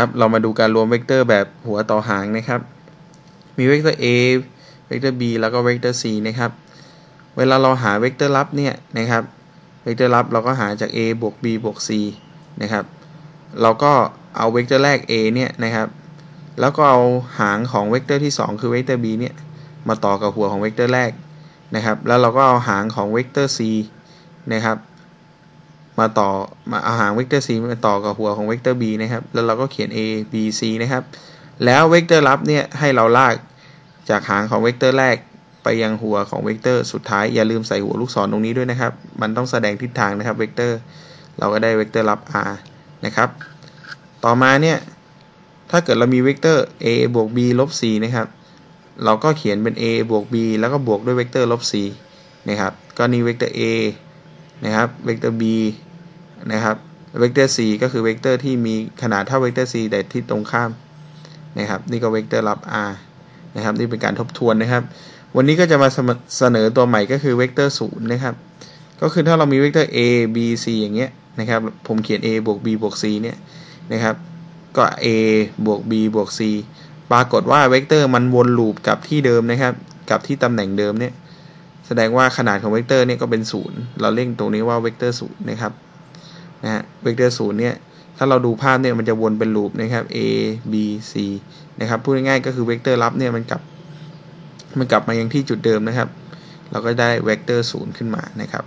ครับเรามาดูการรวมเวกเตอร์แบบหัวต่อหางนะครับ มีเวกเตอร์ a เวกเตอร์ b แล้วก็เวกเตอร์ c นะครับ เวลาเราหาเวกเตอร์ลับเนี่ยนะครับ เวกเตอร์ลับเราก็หาจาก a บวก b บวก c นะครับ เราก็เอาเวกเตอร์แรก a เนี่ยนะครับ แล้วก็เอาหางของเวกเตอร์ที่ 2 คือเวกเตอร์ b เนี่ย มาต่อกับหัวของเวกเตอร์แรกนะครับ แล้วเราก็เอาหางของเวกเตอร์ c นะครับ มาต่อมาเอาหางเวกเตอร์ c มาต่อกับหัวของเวกเตอร์ b นะครับ แล้วเราก็เขียน a b c นะครับ แล้วเวกเตอร์ลับเนี่ยให้เราลากจากหางของเวกเตอร์แรกไปยังหัวของเวกเตอร์สุดท้าย อย่าลืมใส่หัวลูกศรตรงนี้ด้วยนะครับ มันต้องแสดงทิศทางนะครับเวกเตอร์ เราก็ได้เวกเตอร์ลับ r นะครับ ต่อมาเนี่ย ถ้าเกิดเรามีเวกเตอร์ a บวก b ลบ c นะครับ เราก็เขียนเป็น a บวก b แล้วก็บวกด้วยเวกเตอร์ลบ c นะครับ ก็นี่เวกเตอร์ a นะครับเวกเตอร์ b นะครับเวกเตอร์ c ก็คือเวกเตอร์ที่มีขนาดเท่าเวกเตอร์ c แต่ที่ตรงข้ามนะครับนี่ก็เวกเตอร์ลับ r นะครับนี่เป็นการทบทวนนะครับ วันนี้ก็จะมาเสนอตัวใหม่ก็คือเวกเตอร์ศูนย์นะครับก็คือถ้าเรามีเวกเตอร์ a b c อย่างเงี้ยนะครับผมเขียน a บวก b บวก c เนี่ยนะครับก็ a บวก b บวก c ปรากฏว่าเวกเตอร์มันวนลูปกับที่เดิมนะครับ กับที่ตำแหน่งเดิมเนี่ย แสดงว่าขนาดของเวกเตอร์เนี่ยก็เป็นศูนย์เราเรียกตรงนี้ว่าเวกเตอร์ศูนย์นะครับนะฮะเวกเตอร์ศูนย์เนี่ยถ้าเราดูภาพเนี่ยมันจะวนเป็นลูปนะครับ a b c นะครับพูดง่ายๆก็คือเวกเตอร์ลับเนี่ยมันกลับมันกลับมายังที่จุดเดิมนะครับ เราก็ได้เวกเตอร์ศูนย์ขึ้นมานะครับ